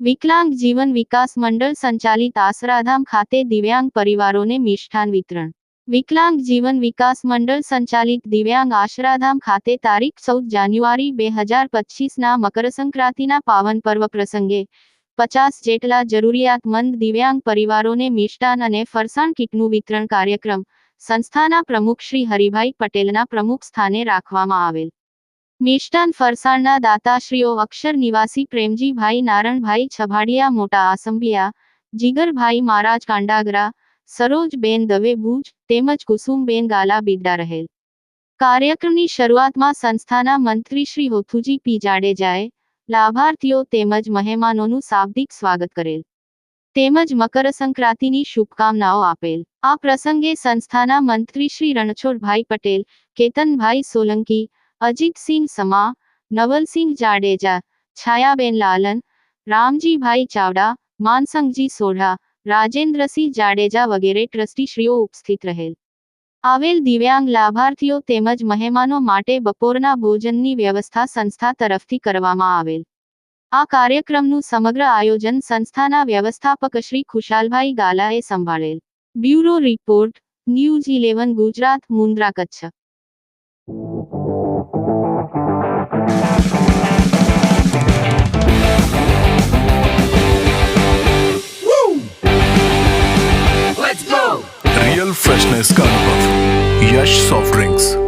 વિકલાંગ જીવન વિકાસ મંડળ સંચાલિત આસરાધામ ખાતે દિવ્યાંગ પરિવારોને મિષ્ઠાન વિતરણ. વિકલાંગ જીવન વિકાસ મંડળ સંચાલિત દિવ્યાંગ આશરાધામ ખાતે તારીખ ચૌદ જાન્યુઆરી બે હજાર પચીસના મકરસંક્રાંતિના પાવન પર્વ પ્રસંગે પચાસ જેટલા જરૂરિયાતમંદ દિવ્યાંગ પરિવારોને મિષ્ટાન અને ફરસાણ કીટનું વિતરણ કાર્યક્રમ સંસ્થાના પ્રમુખ શ્રી હરિભાઈ પટેલના પ્રમુખ સ્થાને રાખવામાં આવેલ. મિષ્ટાન ફરસાણના દાતાશ્રીઓ અક્ષર નિવાસી પ્રેમજીભાઈ નારણભાઈ છભાડિયા, મોટા આસંબિયા, જીગરભાઈ મહારાજ કાંડાગરા, સરોજબેન દવે ભુજ તેમજ કુસુમબેન ગાલા બિરડા રહેલ. કાર્યક્રમની શરૂઆતમાં સંસ્થાના મંત્રી શ્રી હોથુજી પી જાડેજાએ લાભાર્થીઓ તેમજ મહેમાનોનું શાબ્દિક સ્વાગત કરેલ. તેમજ મકરસંક્રાંતિની શુભકામનાઓ આપેલ. આ પ્રસંગે સંસ્થાના મંત્રી શ્રી રણછોડભાઈ પટેલ, કેતનભાઈ સોલંકી, અજીતસિંહ સમા, નવલસિંહ જાડેજા, છાયાબેન લાલન, રામજીભાઈ ચાવડા, માનસંગજી સોઢા, રાજેન્દ્રસિંહ જાડેજા વગેરે ટ્રસ્ટીશ્રીઓ ઉપસ્થિત રહેલ. આવેલ દિવ્યાંગ લાભાર્થીઓ તેમજ મહેમાનો માટે બપોરના ભોજનની વ્યવસ્થા સંસ્થા તરફથી કરવામાં આવેલ. આ કાર્યક્રમનું સમગ્ર આયોજન સંસ્થાના વ્યવસ્થાપક શ્રી ખુશાલભાઈ ગાલાએ સંભાળેલ. Bureau report, news eleven, Gujarat, Mundra, Kutch. Let's go! Real Soft Drinks.